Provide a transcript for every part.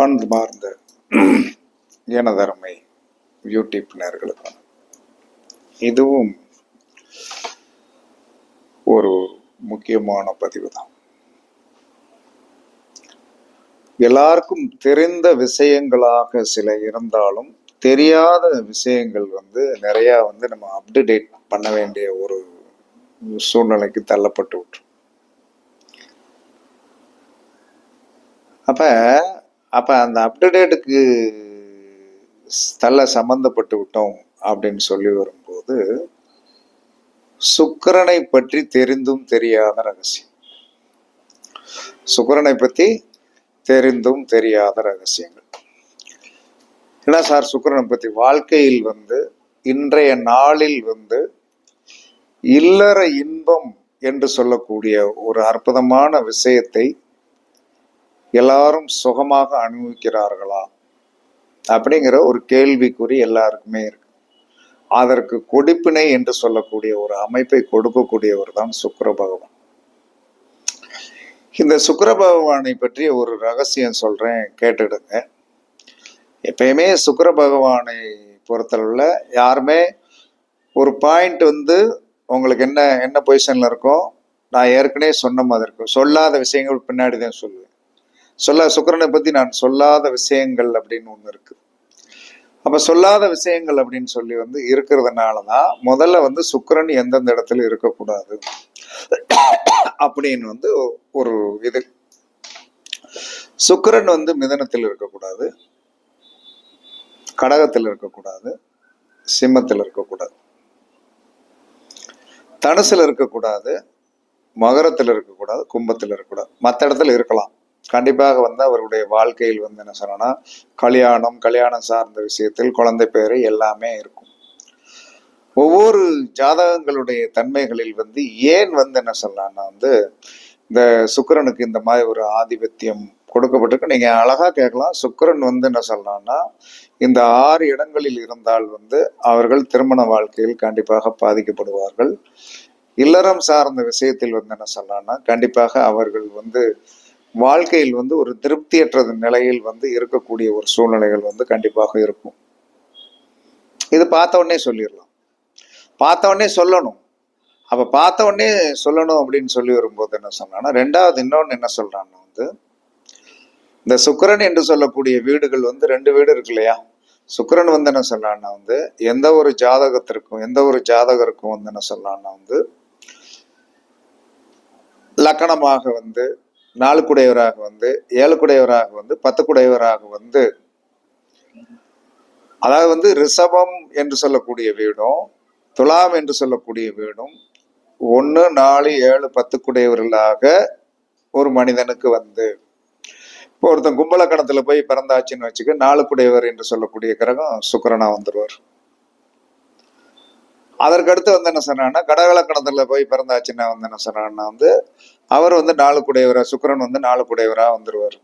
அன்பார்ந்த எனதருமை யூடியூப் நேர்களுக்கு. இதுவும் ஒரு முக்கியமான பதிவு தான் எல்லாருக்கும் தெரிந்த விஷயங்களாக சில இருந்தாலும் தெரியாத விஷயங்கள் வந்து நிறையா வந்து நம்ம அப்டேட் பண்ண வேண்டிய ஒரு சூழ்நிலைக்கு தள்ளப்பட்டு விட்டுரும். அப்ப அப்போ அந்த அப்டேட்டுக்கு தள்ள சம்பந்தப்பட்டு விட்டோம் அப்படின்னு சொல்லி வரும்போது சுக்கரனை பற்றி தெரிந்தும் தெரியாத ரகசியம். சுக்கரனை பற்றி தெரிந்தும் தெரியாத ரகசியங்கள். என்ன சார் சுக்கிரனை பற்றி வாழ்க்கையில் வந்து இன்றைய நாளில் வந்து இல்லற இன்பம் என்று சொல்லக்கூடிய ஒரு அற்புதமான விஷயத்தை எல்லாரும் சுகமாக அனுபவிக்கிறார்களா? அப்படிங்கிற ஒரு கேள்விக்குறி எல்லாருக்குமே இருக்கு. அதற்கு கொடுப்பினை என்று சொல்லக்கூடிய ஒரு அமைப்பை கொடுக்கக்கூடியவர் தான் சுக்கிர பகவான். இந்த சுக்கர பகவானை பற்றி ஒரு ரகசியம் சொல்றேன் கேட்டுடுங்க எப்பயுமே சுக்கர பகவானை பொறுத்தளவில் யாருமே ஒரு பாயிண்ட் வந்து உங்களுக்கு என்ன என்ன பொசிஷன்ல இருக்கோ நான் ஏற்கனவே சொன்ன மாதிரி இருக்கும். சொல்லாத விஷயங்கள் பின்னாடி தான் சொல்லுவேன். சொல்ல சுக்கிரனை பத்தி நான் சொல்லாத விஷயங்கள் அப்படின்னு ஒண்ணு இருக்கு. அப்ப சொல்லாத விஷயங்கள் அப்படின்னு சொல்லி வந்து இருக்கிறதுனால தான் முதல்ல வந்து சுக்கரன் எந்தெந்த இடத்துல இருக்கக்கூடாது அப்படின்னு வந்து ஒரு இது. சுக்கரன் வந்து மிதனத்தில் இருக்கக்கூடாது கடகத்தில் இருக்கக்கூடாது சிம்மத்தில் இருக்கக்கூடாது. தனுசில் இருக்கக்கூடாது மகரத்தில் இருக்கக்கூடாது கும்பத்தில் இருக்கக்கூடாது. மற்ற இடத்துல இருக்கலாம். கண்டிப்பாக வந்து அவருடைய வாழ்க்கையில் வந்து என்ன சொன்னோன்னா கல்யாணம் கல்யாணம் சார்ந்த விஷயத்தில் குழந்தை பேரு எல்லாமே இருக்கும். ஒவ்வொரு ஜாதகங்களுடைய தன்மைகளில் வந்து ஏன் வந்து என்ன சொல்லலாம்னா வந்து இந்த சுக்கிரனுக்கு இந்த மாதிரி ஒரு ஆதிபத்தியம் கொடுக்கப்பட்டிருக்கு. நீங்க அழகா கேட்கலாம். சுக்கிரன் வந்து என்ன சொல்லலாம்னா இந்த ஆறு இடங்களில் இருந்தால் வந்து அவர்கள் திருமண வாழ்க்கையில் கண்டிப்பாக பாதிக்கப்படுவார்கள். இல்லறம் சார்ந்த விஷயத்தில் வந்து என்ன சொல்லலாம்னா கண்டிப்பாக அவர்கள் வந்து வாழ்க்கையில் வந்து ஒரு திருப்தியற்ற நிலையில் வந்து இருக்கக்கூடிய ஒரு சூழ்நிலைகள் வந்து கண்டிப்பாக இருக்கும். இது பார்த்த உடனே சொல்லிடலாம். பார்த்த உடனே சொல்லணும். அப்போ பார்த்த உடனே சொல்லணும் அப்படின்னு சொல்லி வரும்போது என்ன சொன்னான்னா ரெண்டாவது இன்னொன்னு என்ன சொல்கிறான்னா வந்து இந்த சுக்கரன் என்று சொல்லக்கூடிய வீடுகள் வந்து ரெண்டு வீடு இருக்கு இல்லையா? சுக்கரன் வந்து என்ன சொல்லலாம்னா வந்து எந்த ஒரு ஜாதகத்திற்கும் எந்த ஒரு ஜாதகருக்கும் வந்து என்ன சொல்லான்னா வந்து லக்கணமாக வந்து நாலுக்குடையவராக வந்து ஏழுக்குடையவராக வந்து பத்துக்குடையவராக வந்து அதாவது வந்து ரிஷபம் என்று சொல்லக்கூடிய வீடும் துலாம் என்று சொல்லக்கூடிய வீடும் ஒன்று நாலு ஏழு பத்துக்குடையவர்களாக ஒரு மனிதனுக்கு வந்து. இப்போ ஒருத்தன் கும்பலக்கணத்தில் போய் பிறந்தாச்சுன்னு வச்சுக்க நாலுக்குடையவர் என்று சொல்லக்கூடிய கிரகம் சுக்கரனா வந்துடுவார் அதற்கடுத்து வந்து என்ன சொன்னான்னா கடகலக்கணத்துல போய் பிறந்தாச்சுன்னா வந்து என்ன சொன்னான்னா வந்து அவர் வந்து நாலு குடையவரா சுக்கிரன் வந்து நாலு குடையவரா வந்துருவார்.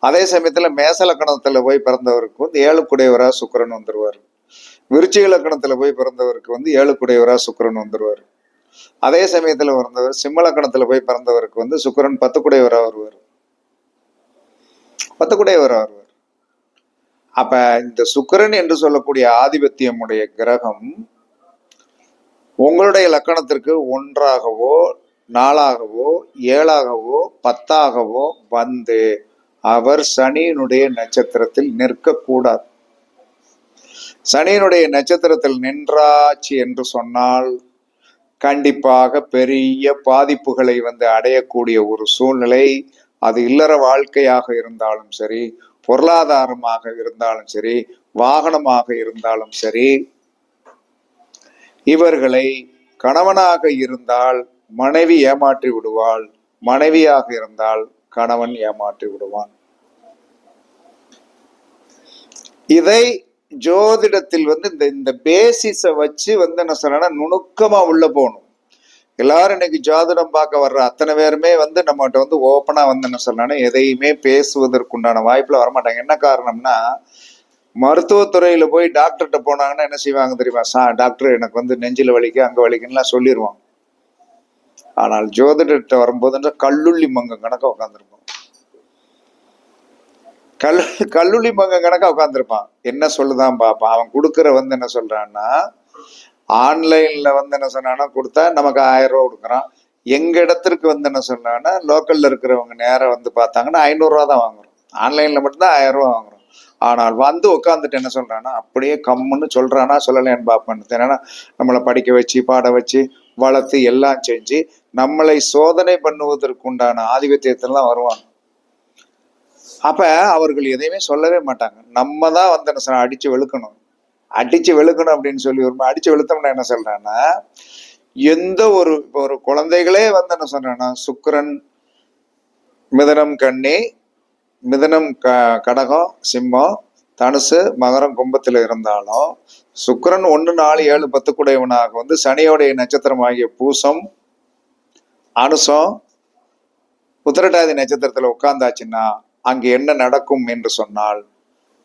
அதே சமயத்துல மேசலக்கணத்துல போய் பிறந்தவருக்கு வந்து ஏழு குடையவரா சுக்கிரன் வந்துருவார். விருச்சிக லக்கணத்துல போய் பிறந்தவருக்கு வந்து ஏழு குடையவரா சுக்கிரன் வந்துருவார். அதே சமயத்துல பிறந்தவர் சிம்மலக்கணத்துல போய் பிறந்தவருக்கு வந்து சுக்கரன் பத்து குடையவரா வருவார். பத்து குடையவரா வருவார். அப்ப இந்த சுக்கிரன் என்று சொல்லக்கூடிய ஆதிபத்தியமுடைய கிரகம் உங்களுடைய லக்கணத்திற்கு ஒன்றாகவோ நாளாகவோ ஏழாகவோ பத்தாகவோ வந்து அவர் சனியினுடைய நட்சத்திரத்தில் நிற்கக்கூடாது. சனியினுடைய நட்சத்திரத்தில் நின்றாச்சு என்று சொன்னால் கண்டிப்பாக பெரிய பாதிப்புகளை வந்து அடையக்கூடிய ஒரு சூழ்நிலை அது இல்லற வாழ்க்கையாக இருந்தாலும் சரி பொருளாதாரமாக இருந்தாலும் சரி வாகனமாக இருந்தாலும் சரி இவர்களை கணவனாக இருந்தால் மனைவி ஏமாற்றி விடுவாள் மனைவியாக இருந்தால் கணவன் ஏமாற்றி விடுவான். இதை ஜோதிடத்தில் வந்து இந்த இந்த பேசிஸை வச்சு வந்து என்ன சொல்றேன்னா நுணுக்கமா உள்ள போகணும். எல்லாரும் இன்னைக்கு ஜோதிடம் பார்க்க வர்ற அத்தனை பேருமே வந்து நம்மகிட்ட வந்து ஓப்பனா வந்து என்ன சொல்றாங்கன்னா எதையுமே பேசுவதற்குண்டான வாய்ப்புல வரமாட்டாங்க. என்ன காரணம்னா மருத்துவத்துறையில போய் டாக்டர்கிட்ட போனாங்கன்னா என்ன செய்வாங்க தெரியுமா? சா டாக்டர் எனக்கு வந்து நெஞ்சில் வலிக்கு அங்க வலிக்குன்னுலாம் சொல்லிடுவாங்க ஆனால் ஜோதிடர்கிட்ட வரும்போதுன்ற கல்லுள்ளி மங்கம் கணக்க உட்காந்துருப்போம் கல் கல்லுள்ளி மங்கம் கணக்காக உட்காந்துருப்பான் என்ன சொல்லுதான் பார்ப்பான் அவன் கொடுக்குற வந்து என்ன சொல்றான்னா ஆன்லைன்ல வந்து என்ன சொன்னான்னா கொடுத்தா நமக்கு ஆயிரம் ரூபா கொடுக்குறான். எங்க இடத்திற்கு வந்து என்ன சொன்னான்னா லோக்கல்ல இருக்கிறவங்க நேரம் வந்து பார்த்தாங்கன்னா ஐநூறுரூவா தான் வாங்குறோம். ஆன்லைன்ல மட்டும்தான் ஆயிரம் ரூபா வாங்குறோம். ஆனால் வந்து உட்காந்துட்டு என்ன சொல்றான்னா அப்படியே கம்முன்னு சொல்றானா சொல்லலைன்னு பார்ப்பேன் என்னன்னா நம்மளை படிக்க வச்சு பாட வச்சு வளர்த்து எல்லாம் செஞ்சு நம்மளை சோதனை பண்ணுவதற்குண்டான ஆதிபத்தியத்திலாம் வருவாங்க. அப்ப அவர்கள் எதையுமே சொல்லவே மாட்டாங்க. நம்ம தான் வந்து என்ன சொல்ல அடிச்சு வெளுக்கணும். அடிச்சு வெளுக்கணும் அப்படின்னு சொல்லி ஒரு அடிச்சு வெளுத்தோம்னா என்ன சொல்றேன்னா எந்த ஒரு இப்போ ஒரு குழந்தைகளே வந்து என்ன சொல்றேன்னா சுக்கிரன் மிதனம் கண்ணி மிதனம் க கடகம் சிம்மம் தனுசு மகரம் கும்பத்தில் இருந்தாலும் சுக்கிரன் ஒன்று நாலு ஏழு பத்துக்குடையவனாக வந்து சனியோடைய நட்சத்திரமாகிய பூசம் அனுசம் உத்திரட்டாதி நட்சத்திரத்தில் உட்கார்ந்தாச்சுன்னா அங்கே என்ன நடக்கும் என்று சொன்னால்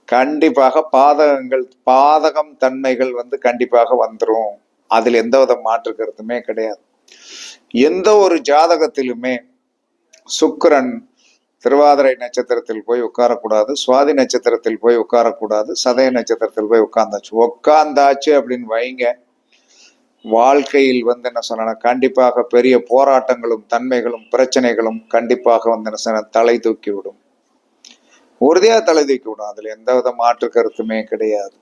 கண்டிப்பாக பாதகங்கள் பாதகம் தன்மைகள் வந்து கண்டிப்பாக வந்துடும் அதில் எந்த வித மாற்று கருத்துமே கிடையாது. எந்த ஒரு ஜாதகத்திலுமே சுக்கிரன் திருவாதிரை நட்சத்திரத்தில் போய் உட்காரக்கூடாது சுவாதி நட்சத்திரத்தில் போய் உட்காரக்கூடாது சதய நட்சத்திரத்தில் போய் உட்கார்ந்தாச்சு. உட்கார்ந்தாச்சு அப்படின்னு வைங்க. வாழ்க்கையில் வந்து என்ன சொன்னா கண்டிப்பாக பெரிய போராட்டங்களும் தன்மைகளும் பிரச்சனைகளும் கண்டிப்பாக வந்து என்ன சொன்ன தலை தூக்கி விடும். உறுதியாக தலை தூக்கி விடும். அதில் எந்த வித மாற்று கருத்துமே கிடையாது.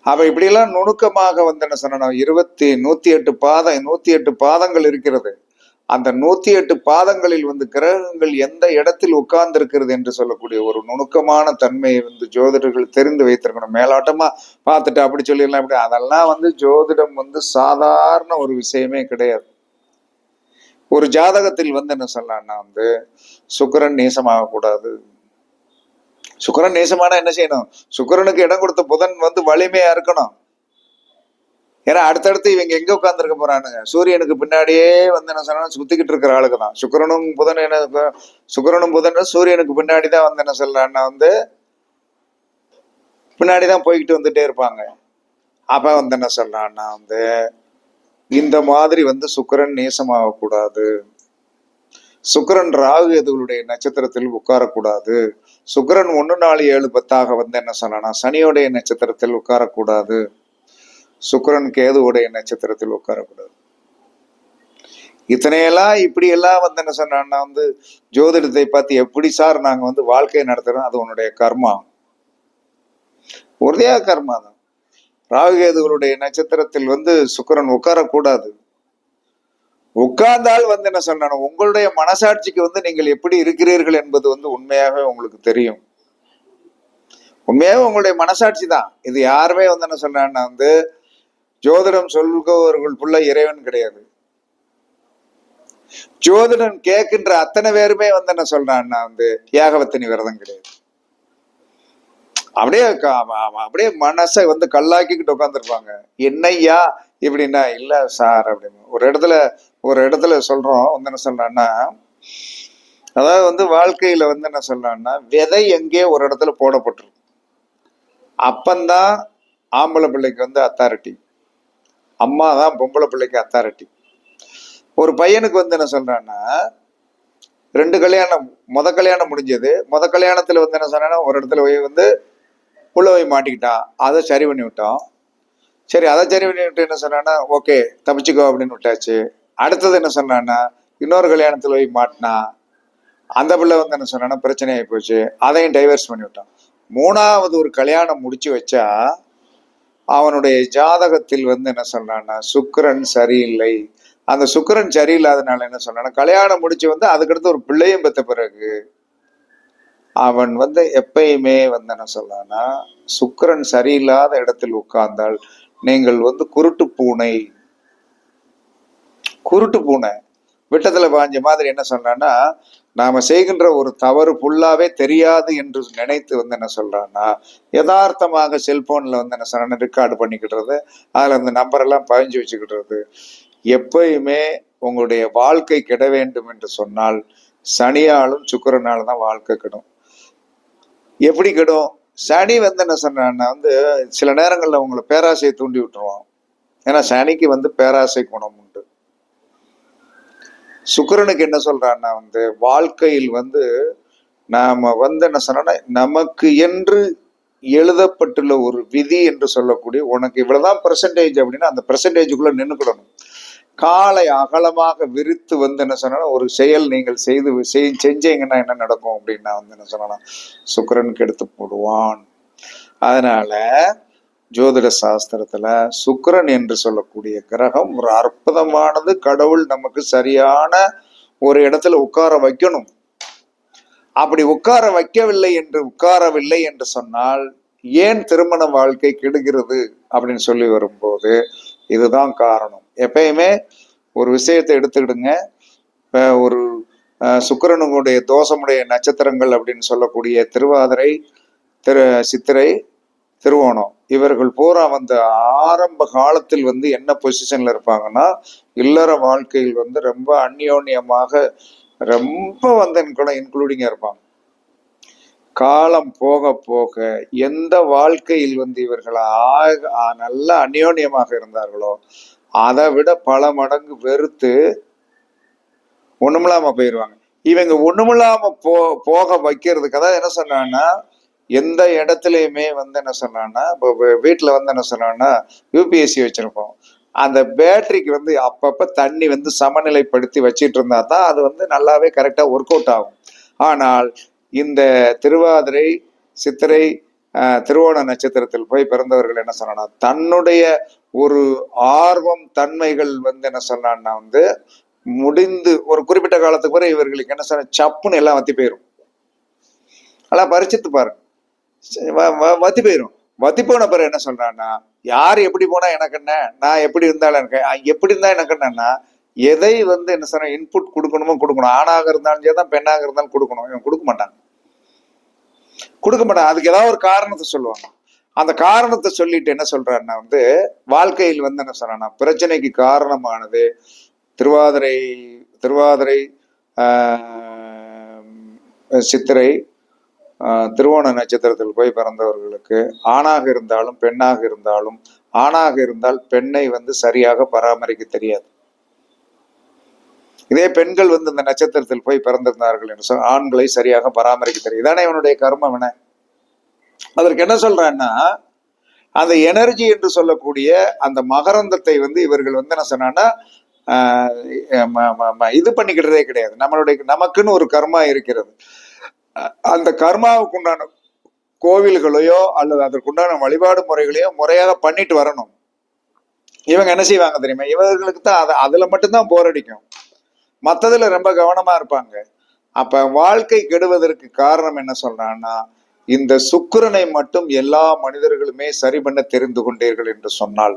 அவள் இப்படியெல்லாம் நுணுக்கமாக வந்து என்ன சொன்னா இருபத்தி நூத்தி எட்டு பாதம் நூத்தி எட்டு பாதங்கள் இருக்கிறது. அந்த நூத்தி எட்டு பாதங்களில் வந்து கிரகங்கள் எந்த இடத்தில் உட்கார்ந்து இருக்கிறது என்று சொல்லக்கூடிய ஒரு நுணுக்கமான தன்மையை வந்து ஜோதிடர்கள் தெரிந்து வைத்திருக்கணும். மேலோட்டமா பார்த்துட்டு அப்படி சொல்லிடலாம். அப்படி அதெல்லாம் வந்து ஜோதிடம் வந்து சாதாரண ஒரு விஷயமே கிடையாது. ஒரு ஜாதகத்தில் வந்து என்ன சொல்லலாம்னா வந்து சுக்கரன் நேசமாக கூடாது சுக்கரன் நேசமானா என்ன செய்யணும்? சுக்கரனுக்கு இடம் கொடுத்த புதன் வந்து வலிமையா இருக்கணும். ஏன்னா அடுத்தடுத்து இவங்க எங்க உட்காந்துருக்க போறானுங்க? சூரியனுக்கு பின்னாடியே வந்து என்ன சொன்னா சுத்திக்கிட்டு இருக்கிற ஆளுக்கு தான். சுக்கிரனும் புதன் என்ன சுக்கரனும் புதன் சூரியனுக்கு பின்னாடி தான் வந்து என்ன சொல்றான்னா வந்து பின்னாடி தான் போய்கிட்டு வந்துட்டே இருப்பாங்க. அப்ப வந்து என்ன சொல்லலாம்னா வந்து இந்த மாதிரி வந்து சுக்கிரன் நேசமாக கூடாது சுக்கிரன் ராகு எதுகளுடைய நட்சத்திரத்தில் உட்காரக்கூடாது. சுக்கரன் ஒன்று நாலு ஏழு பத்தாக வந்து என்ன சொன்னா சனியோடைய நட்சத்திரத்தில் உட்காரக்கூடாது. சுக்கிரன் கேதுவுடைய நட்சத்திரத்தில் உட்காரக்கூடாது. இத்தனையெல்லாம் இப்படி எல்லாம் வந்து என்ன சொன்னா வந்து ஜோதிடத்தை பார்த்து எப்படி சார் நாங்க வந்து வாழ்க்கையை நடத்துறோம் அது உன்னுடைய கர்மா. உறுதியா கர்மா தான். ராகுகேதுகளுடைய நட்சத்திரத்தில் வந்து சுக்கிரன் உட்காரக்கூடாது. உட்கார்ந்தால் வந்து என்ன சொன்னானோ உங்களுடைய மனசாட்சிக்கு வந்து நீங்கள் எப்படி இருக்கிறீர்கள் என்பது வந்து உண்மையாகவே உங்களுக்கு தெரியும். உண்மையாகவே உங்களுடைய மனசாட்சி தான். இது யாருமே வந்து என்ன சொன்னான்னா வந்து ஜோதிடம் சொல்பவர்கள் புள்ள இறைவன் கிடையாது. ஜோதிடம் கேட்கின்ற அத்தனை பேருமே வந்து என்ன சொல்றான்னா வந்து ஏகவத்தினி விரதம் கிடையாது. அப்படியே அப்படியே மனசை வந்து கல்லாக்கிக்கிட்டு உட்காந்துருப்பாங்க என்னையா இப்படின்னா இல்ல சார் அப்படின்னு. ஒரு இடத்துல ஒரு இடத்துல சொல்றோம் வந்து என்ன சொல்றான்னா அதாவது வந்து வாழ்க்கையில வந்து என்ன சொல்றான்னா விதை எங்கே ஒரு இடத்துல போடப்பட்டிருக்கு அப்பந்தான் ஆம்பளை பிள்ளைக்கு வந்து அத்தாரிட்டி. அம்மா தான் பொம்பளை பிள்ளைக்கு அத்தாரிட்டி ஒரு பையனுக்கு வந்து என்ன சொல்றான்னா ரெண்டு கல்யாணம் முத கல்யாணம் முடிஞ்சது. முத கல்யாணத்துல வந்து என்ன சொன்னா ஒரு இடத்துல போய் வந்து உள்ள போய் மாட்டிக்கிட்டான். அதை சரி பண்ணி விட்டோம் சரி அதை சரி பண்ணி விட்டு என்ன சொன்னான்னா ஓகே தப்பிச்சுக்கோ அப்படின்னு விட்டாச்சு. அடுத்தது என்ன சொன்னான்னா இன்னொரு கல்யாணத்துல போய் மாட்டினா அந்த பிள்ளை வந்து என்ன சொன்னான்னா பிரச்சனை ஆகி போச்சு. அதையும் டைவர்ஸ் பண்ணி விட்டான். மூணாவது ஒரு கல்யாணம் முடிச்சு வச்சா அவனுடைய ஜாதகத்தில் வந்து என்ன சொன்னான்னா சுக்கரன் சரியில்லை. அந்த சுக்கிரன் சரியில்லாதனால என்ன சொன்னா கல்யாணம் முடிச்சு வந்து அதுக்கடுத்து ஒரு பிள்ளையும் பெற்ற பிறகு அவன் வந்து எப்பயுமே வந்து என்ன சொன்னான்னா சுக்கிரன் சரியில்லாத இடத்தில் உட்கார்ந்தால் நீங்கள் வந்து குருட்டு பூனை குருட்டு பூனை. விட்டத்துல பாஞ்ச மாதிரி என்ன சொன்னான்னா நாம செய்கின்ற ஒரு தவறு ஃபுல்லாவே தெரியாது என்று நினைத்து வந்து என்ன சொல்றான்னா யதார்த்தமாக செல்போன்ல வந்து என்ன சொன்னா ரெக்கார்டு பண்ணிக்கிட்டுறது அதுல அந்த நம்பரெல்லாம் பதிஞ்சு வச்சுக்கிட்டுறது எப்பயுமே உங்களுடைய வாழ்க்கை கெட வேண்டும் என்று சொன்னால் சனியாலும் சுக்கிரனாலும் தான் வாழ்க்கை கெடும். எப்படி கெடும்? சனி வந்து என்ன சொன்னா வந்து சில நேரங்களில் உங்களை பேராசையை தூண்டி விட்டுருவான். ஏன்னா சனிக்கு வந்து பேராசை குணம் உண்டு. சுக்கிரனுக்கு என்ன சொல்றான்னா வந்து வாழ்க்கையில் வந்து நாம வந்து என்ன சொன்னா நமக்கு என்று எழுதப்பட்டுள்ள ஒரு விதி என்று சொல்லக்கூடிய உனக்கு இவ்வளவுதான் பெர்சன்டேஜ் அப்படின்னா அந்த பெர்சன்டேஜுக்குள்ள நின்னுக்கிடணும் காலை அகலமாக விரித்து வந்து என்ன சொன்னா ஒரு செயல் நீங்கள் செய்து செய்- செஞ்சீங்கன்னா என்ன நடக்கும் அப்படின்னா வந்து என்ன சொன்னா சுக்கரனுக்கு எடுத்து போடுவான். அதனால ஜோதிட சாஸ்திரத்துல சுக்கரன் என்று சொல்லக்கூடிய கிரகம் ஒரு அற்புதமானது. கடவுள் நமக்கு சரியான ஒரு இடத்துல உட்கார வைக்கணும். அப்படி உட்கார வைக்கவில்லை என்று உட்காரவில்லை என்று சொன்னால் ஏன் திருமண வாழ்க்கை கெடுகிறது அப்படின்னு சொல்லி வரும்போது இதுதான் காரணம். எப்பயுமே ஒரு விஷயத்தை எடுத்துக்கிடுங்க. இப்போ ஒரு அஹ், தோஷமுடைய நட்சத்திரங்கள் அப்படின்னு சொல்லக்கூடிய திருவாதிரை திரு சித்திரை திருவோணம். இவர்கள் பூரா வந்து ஆரம்ப காலத்தில் வந்து என்ன பொசிஷன்ல இருப்பாங்கன்னா இல்லற வாழ்க்கையில் வந்து ரொம்ப அந்யோன்யமாக ரொம்ப வந்து இன்க்ளூடிங்கா இருப்பாங்க. காலம் போக போக எந்த வாழ்க்கையில் வந்து இவர்கள் ஆக- நல்ல அந்யோன்யமாக இருந்தார்களோ அதை விட பல மடங்கு வெறுத்து ஒண்ணுமில்லாம போயிடுவாங்க இவங்க ஒண்ணுமில்லாம போ போக வைக்கிறதுக்கு என்ன சொன்னாங்கன்னா எந்த இடத்துலையுமே வந்து என்ன சொன்னான்னா இப்போ வீட்டில் வந்து என்ன சொன்னான்னா யூபிஎஸ்சி வச்சுருப்போம். அந்த பேட்டரிக்கு வந்து அப்பப்போ தண்ணி வந்து சமநிலைப்படுத்தி வச்சிட்டு இருந்தா தான் அது வந்து நல்லாவே கரெக்டாக ஒர்க் அவுட் ஆகும். ஆனால் இந்த திருவாதிரை சித்திரை ஆஹ், திருவோண நட்சத்திரத்தில் போய் பிறந்தவர்கள் என்ன சொன்னா தன்னுடைய ஒரு ஆர்வம் தன்மைகள் வந்து என்ன சொன்னான்னா வந்து முடிந்து ஒரு குறிப்பிட்ட காலத்துக்கு பிறகு இவர்களுக்கு என்ன சொன்ன சப்புன்னு எல்லாம் வத்தி போயிடும் அதெல்லாம் பரிச்சித்து பாருங்க. வத்தி போயிடும் வத்தி போன பிறகு என்ன சொல்றான்னா யார் எப்படி போனா எனக்கு என்ன? நான் எப்படி இருந்தாலும் எனக்கு எப்படி இருந்தா எனக்கு என்னன்னா எதை வந்து என்ன சொன்ன இன்புட் கொடுக்கணுமோ கொடுக்கணும். ஆணாக இருந்தாலும் சரி தான் பெண்ணாக இருந்தாலும் கொடுக்கணும். இவன் கொடுக்க மாட்டாங்க கொடுக்க மாட்டாங்க அதுக்கு ஏதாவது ஒரு காரணத்தை சொல்லுவாங்க. அந்த காரணத்தை சொல்லிட்டு என்ன சொல்றாருன்னா வந்து வாழ்க்கையில் வந்து என்ன சொல்றான்னா பிரச்சனைக்கு காரணமானது திருவாதிரை திருவாதிரை சித்திரை திருவோண நட்சத்திரத்தில் போய் பிறந்தவர்களுக்கு ஆணாக இருந்தாலும் பெண்ணாக இருந்தாலும் ஆணாக இருந்தால் பெண்ணை வந்து சரியாக பராமரிக்க தெரியாது. இதே பெண்கள் வந்து இந்த நட்சத்திரத்தில் போய் பிறந்திருந்தார்கள் என்று சொல் ஆண்களை சரியாக பராமரிக்க தெரியும் இதானே இவனுடைய கர்மம் என்ன? அதற்கு என்ன சொல்றான்னா அந்த எனர்ஜி என்று சொல்லக்கூடிய அந்த மகரந்தத்தை வந்து இவர்கள் வந்து என்ன சொன்னான்னா ஆஹ் இது பண்ணிக்கிட்டதே கிடையாது. நம்மளுடைய நமக்குன்னு ஒரு கர்மா இருக்கிறது. அந்த கர்மாவுக்கு உண்டான கோவில்களையோ அல்லது அதற்குண்டான வழிபாடு முறைகளையோ முறையாக பண்ணிட்டு வரணும். இவங்க என்ன செய்வாங்க தெரியுமா? இவர்களுக்கு தான் அதை அதுல மட்டும்தான் போர் அடிக்கும். மத்ததுல ரொம்ப கவனமா இருப்பாங்க. அப்ப வாழ்க்கை கெடுவதற்கு காரணம் என்ன சொல்றான்னா இந்த சுக்கிரனை மட்டும் எல்லா மனிதர்களுமே சரி பண்ண தெரிந்து கொண்டீர்கள் என்று சொன்னால்.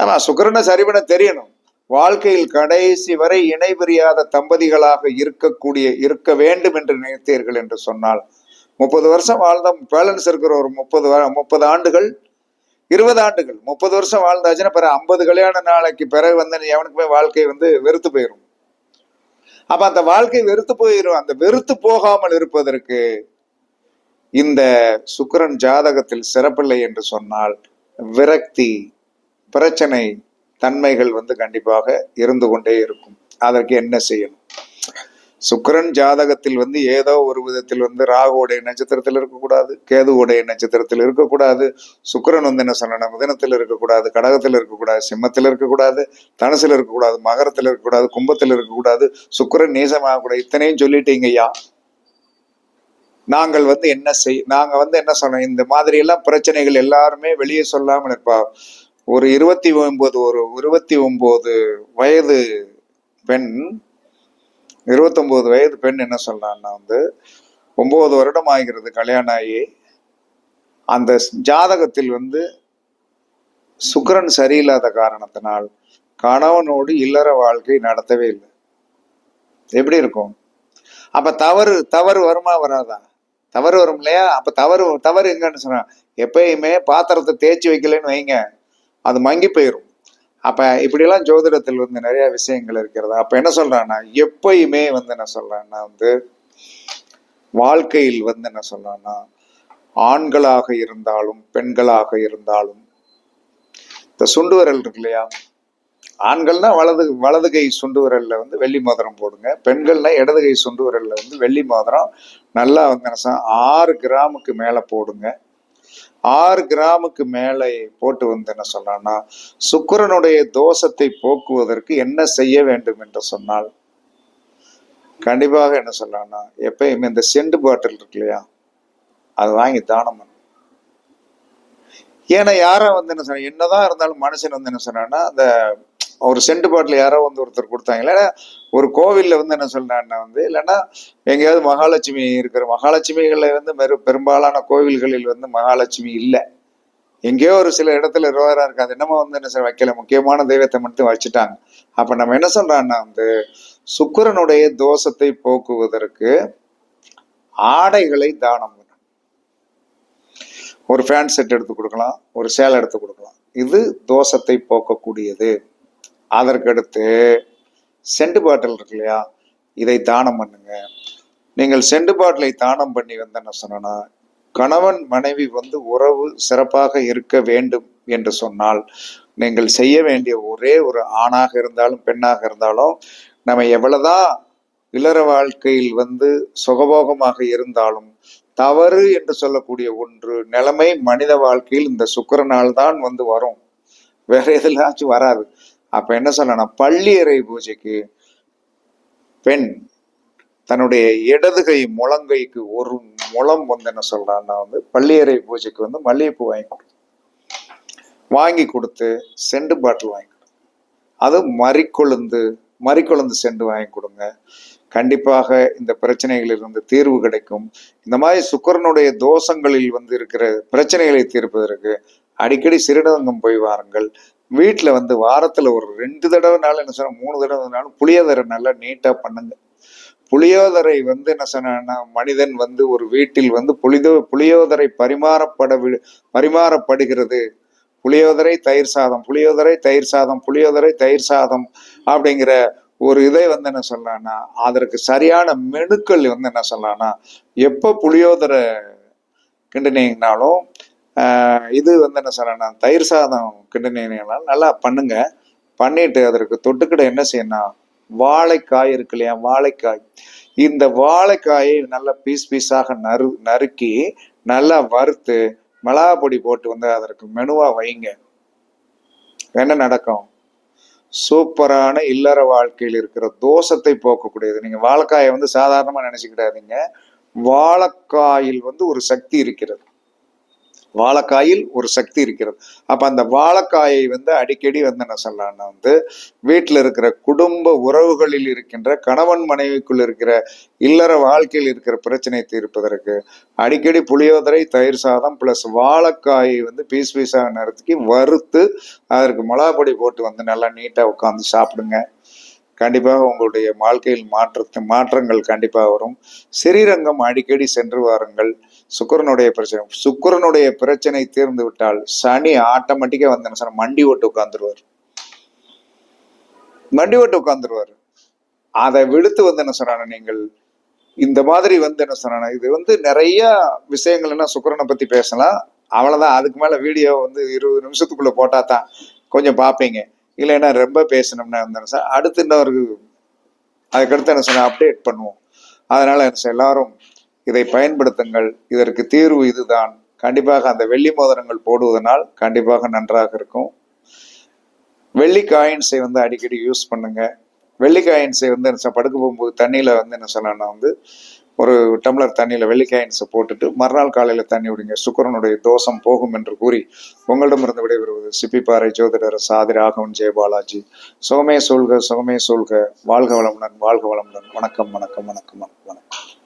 ஆமா சுக்கிரனை சரி பண்ண தெரியணும். வாழ்க்கையில் கடைசி வரை இணைபிரியாத தம்பதிகளாக இருக்கக்கூடிய இருக்க வேண்டும் என்று நினைத்தீர்கள் என்று சொன்னால் முப்பது வருஷம் வாழ்ந்த பேலன்ஸ் இருக்கிற ஒரு முப்பது முப்பது ஆண்டுகள் இருபது ஆண்டுகள் முப்பது வருஷம் வாழ்ந்தாச்சுன்னா பிற ஐம்பது கல்யாண நாளைக்கு பிறகு வந்து எவனுக்குமே வாழ்க்கை வந்து வெறுத்து போயிடும் அப்ப அந்த வாழ்க்கை வெறுத்து போயிடும் அந்த வெறுத்து போகாமல் இருப்பதற்கு இந்த சுக்கரன் ஜாதகத்தில் சிறப்பில்லை என்று சொன்னால் விரக்தி பிரச்சனை தன்மைகள் வந்து கண்டிப்பாக இருந்து கொண்டே இருக்கும். அதற்கு என்ன செய்யணும்? சுக்கிரன் ஜாதகத்தில் வந்து ஏதோ ஒரு விதத்தில் வந்து ராகுவுடைய நட்சத்திரத்தில் இருக்கக்கூடாது கேதுவுடைய நட்சத்திரத்தில் இருக்கக்கூடாது சுக்கரன் வந்து என்ன சொன்ன மிதனத்தில் இருக்கக்கூடாது கடகத்தில் இருக்கக்கூடாது சிம்மத்தில் இருக்கக்கூடாது தனுசில் இருக்கக்கூடாது மகரத்தில் இருக்கக்கூடாது கும்பத்தில் இருக்கக்கூடாது சுக்கரன் நீசமாகக்கூடாது இத்தனையும் சொல்லிட்டீங்க ஐயா. நாங்கள் வந்து என்ன செய் நாங்க வந்து என்ன சொன்னோம் இந்த மாதிரி எல்லாம் பிரச்சனைகள் எல்லாருமே வெளியே சொல்லாமல் இருப்பா. ஒரு இருபத்தி ஒன்பது ஒரு இருபத்தி ஒன்பது வயது பெண் இருபத்தொம்போது வயது பெண் என்ன சொல்றான்னா வந்து ஒன்பது வருடம் ஆகிறது கல்யாணம் ஆகி அந்த ஜாதகத்தில் வந்து சுக்கிரன் சரியில்லாத காரணத்தினால் கணவனோடு இல்லற வாழ்க்கை நடத்தவே இல்லை. எப்படி இருக்கும்? அப்ப தவறு தவறு வருமா வராதா? தவறு வரும் இல்லையா? அப்ப தவறு தவறு எங்கன்னு சொன்னா எப்பயுமே பாத்திரத்தை தேய்ச்சி வைக்கலன்னு வைங்க. அது மங்கி போயிடும் அப்ப இப்படியெல்லாம் ஜோதிடத்தில் வந்து நிறைய விஷயங்கள் இருக்கிறது? அப்போ என்ன சொல்றான்னா எப்பயுமே வந்து என்ன சொல்றான்னா வந்து வாழ்க்கையில் வந்து என்ன சொல்றான்னா ஆண்களாக இருந்தாலும் பெண்களாக இருந்தாலும் இந்த சுண்டு விரல் இருக்கு இல்லையா? ஆண்கள்னா வலது வலது கை சுண்டு விரலில் வந்து வெள்ளி மோதிரம் போடுங்க. பெண்கள்னா இடது கை சுண்டு விரலில் வந்து வெள்ளி மோதிரம். நல்லா வந்து என்ன செய்ய- ஆறு கிராமுக்கு மேலே போடுங்க. ஆறு கிராமுக்கு மேலே போட்டு வந்து என்ன சொன்னான்னா சுக்கிரனுடைய தோஷத்தை போக்குவதற்கு என்ன செய்ய வேண்டும் என்று சொன்னால் கண்டிப்பாக என்ன சொல்லலாம்னா எப்பயுமே இந்த செண்டு பாட்டில் இருக்கு இல்லையா அது வாங்கி தானம் பண்ணும் ஏன்னா யாரா வந்து என்ன சொன்ன என்னதான் இருந்தாலும் மனுஷன் வந்து என்ன சொன்னான்னா அந்த ஒரு செண்டு பாட்டில் யாரோ வந்து ஒருத்தர் கொடுத்தாங்க. இல்லைன்னா ஒரு கோவிலில் வந்து என்ன சொல்கிறாங்கன்னா வந்து இல்லைன்னா எங்கேயாவது மகாலட்சுமி இருக்கிற மகாலட்சுமிகளில் வந்து பெரு பெரும்பாலான கோவில்களில் வந்து மகாலட்சுமி இல்லை. எங்கேயோ ஒரு சில இடத்துல ரோரா இருக்கு. அது என்னமோ வந்து என்ன சொல்ல வைக்கல. முக்கியமான தெய்வத்தை மட்டும் வச்சுட்டாங்க. அப்போ நம்ம என்ன சொல்கிறான்னா வந்து சுக்கிரனுடைய தோஷத்தை போக்குவதற்கு ஆடைகளை தானம் பண்ணணும். ஒரு ஃபேன் செட் எடுத்து கொடுக்கலாம் ஒரு சேலை எடுத்து கொடுக்கலாம். இது தோஷத்தை போக்கக்கூடியது. அதற்கடுத்து செண்டு பாட்டில் இருக்கு இல்லையா? இதை தானம் பண்ணுங்க. நீங்கள் செண்டு பாட்டிலை தானம் பண்ணி வந்து என்ன சொன்னா கணவன் மனைவி வந்து உறவு சிறப்பாக இருக்க வேண்டும் என்று சொன்னால் நீங்கள் செய்ய வேண்டிய ஒரே ஒரு ஆணாக இருந்தாலும் பெண்ணாக இருந்தாலும் நம்ம எவ்வளவுதான் இல்லற வாழ்க்கையில் வந்து சுகபோகமாக இருந்தாலும் தவறு என்று சொல்லக்கூடிய ஒன்று நிலைமை மனித வாழ்க்கையில் இந்த சுக்கரனால் தான் வந்து வரும். வேற எதுலாச்சும் வராது. அப்ப என்ன சொல்லணும் பள்ளியறை பூஜைக்கு பெண் தன்னுடைய இடது கை முழங்கைக்கு ஒரு முழம் வந்து என்ன சொல்றான்னா வந்து பள்ளியறை பூஜைக்கு வந்து மல்லிகைப்பூ வாங்கி கொடு. வாங்கி கொடுத்து செண்டு பாட்டில் வாங்கி கொடு. அது மறிக்கொழுந்து மறிக்கொழுந்து செண்டு வாங்கி கொடுங்க. கண்டிப்பாக இந்த பிரச்சனைகளிலிருந்து தீர்வு கிடைக்கும். இந்த மாதிரி சுக்கரனுடைய தோஷங்களில் வந்து இருக்கிற பிரச்சனைகளை தீர்ப்பதற்கு அடிக்கடி சிறுநங்கம் போய் வாருங்கள். வீட்டில் வந்து வாரத்தில் ஒரு ரெண்டு தடவைனாலும் என்ன சொன்னால் மூணு தடவைனாலும் புளியோதரை நல்லா நீட்டாக பண்ணுங்க. புளியோதரை வந்து என்ன சொன்னா மனிதன் வந்து ஒரு வீட்டில் வந்து புளிதோ புளியோதரை பரிமாறப்பட வி- பரிமாறப்படுகிறது. புளியோதரை தயிர் சாதம் புளியோதரை தயிர் சாதம் புளியோதரை தயிர் சாதம் அப்படிங்கிற ஒரு இதை வந்து என்ன சொல்லலாம்னா அதற்கு சரியான மெனுக்கள் வந்து என்ன சொல்லலாம்னா எப்போ புளியோதரை கிண்டினீங்கனாலும் இது வந்து என்ன சொல்லலாம் தயிர் சாதம் கிண்டுனீங்கனாலும் நல்லா பண்ணுங்க. பண்ணிட்டு அதற்கு தொட்டுக்கிட என்ன செய்யணும் வாழைக்காய் இருக்கு இல்லையா வாழைக்காய். இந்த வாழைக்காயை நல்லா பீஸ் பீஸாக நறு நறுக்கி நல்லா வறுத்து மிளகா பொடி போட்டு வந்து அதற்கு மெனுவா வைங்க. என்ன நடக்கும்? சூப்பரான இல்லற வாழ்க்கையில் இருக்கிற தோஷத்தை போக்கக்கூடியது. நீங்க வாழைக்காயை வந்து சாதாரணமா நினைச்சுக்கிடாதீங்க. வாழைக்காயில் வந்து ஒரு சக்தி இருக்கிறது. வாழைக்காயில் ஒரு சக்தி இருக்கிறது. அப்ப அந்த வாழைக்காயை வந்து அடிக்கடி வந்து என்ன சொல்லலாம்னா வந்து வீட்டில் இருக்கிற குடும்ப உறவுகளில் இருக்கின்ற கணவன் மனைவிக்குள் இருக்கிற இல்லற வாழ்க்கையில் இருக்கிற பிரச்சனையை தீர்ப்பதற்கு அடிக்கடி புளியோதரை தயிர் சாதம் பிளஸ் வாழைக்காயை வந்து பீஸ் பீஸாக நேரத்துக்கு வறுத்து அதற்கு மிளகாப்பொடி போட்டு வந்து நல்லா நீட்டாக உட்காந்து சாப்பிடுங்க. கண்டிப்பாக உங்களுடைய வாழ்க்கையில் மாற்றத்து மாற்றங்கள் கண்டிப்பாக வரும். சிறீரங்கம் அடிக்கடி சென்று வாருங்கள். சுக்கிரனுடைய பிரச்சனை. சுக்கிரனுடைய பிரச்சனை தீர்ந்து விட்டால் சனி ஆட்டோமேட்டிக்கா வந்து என்ன சொன்ன மண்டி ஓட்டு உட்காந்துருவார் மண்டி ஓட்டு உட்காந்துருவார் அதை விடுத்து வந்து என்ன சொன்னாங்க நீங்கள் இந்த மாதிரி வந்து என்ன சொன்னாங்க இது வந்து நிறைய விஷயங்கள் என்ன சுக்கரனை பத்தி பேசலாம். அவ்வளவுதான். அதுக்கு மேல வீடியோ வந்து இருபது நிமிஷத்துக்குள்ள போட்டா தான் கொஞ்சம் பார்ப்பீங்க. இல்லைன்னா ரொம்ப பேசணும்னா வந்து சார் அடுத்து இன்னொரு அதுக்கடுத்து என்ன சொன்ன அப்டேட் பண்ணுவோம். அதனால என்ன எல்லாரும் இதை பயன்படுத்துங்கள். இதற்கு தீர்வு இதுதான். கண்டிப்பாக அந்த வெள்ளி மோதிரங்கள் போடுவதனால் கண்டிப்பாக நன்றாக இருக்கும். வெள்ளி காயின்ஸை வந்து அடிக்கடி யூஸ் பண்ணுங்க. வெள்ளி காயின்ஸை வந்து என்ன படுக்க போகும்போது தண்ணியில் வந்து என்ன சொல்லணும்னா வந்து ஒரு டம்ளர் தண்ணியில் வெள்ளி காயின்ஸை போட்டுட்டு மறுநாள் காலையில் தண்ணி விடுங்க சுக்கிரனுடைய தோஷம் போகும் என்று கூறி உங்களிடமிருந்து விடைபெறுவது சிப்பிப்பாறை ஜோதிடர் சாதி ராகவன் ஜெயபாலாஜி சுகமே சூழ்க சுகமே சொல்க. வாழ்க வளமுடன் வாழ்க வளமுடன். வணக்கம் வணக்கம் வணக்கம் வணக்கம் வணக்கம்.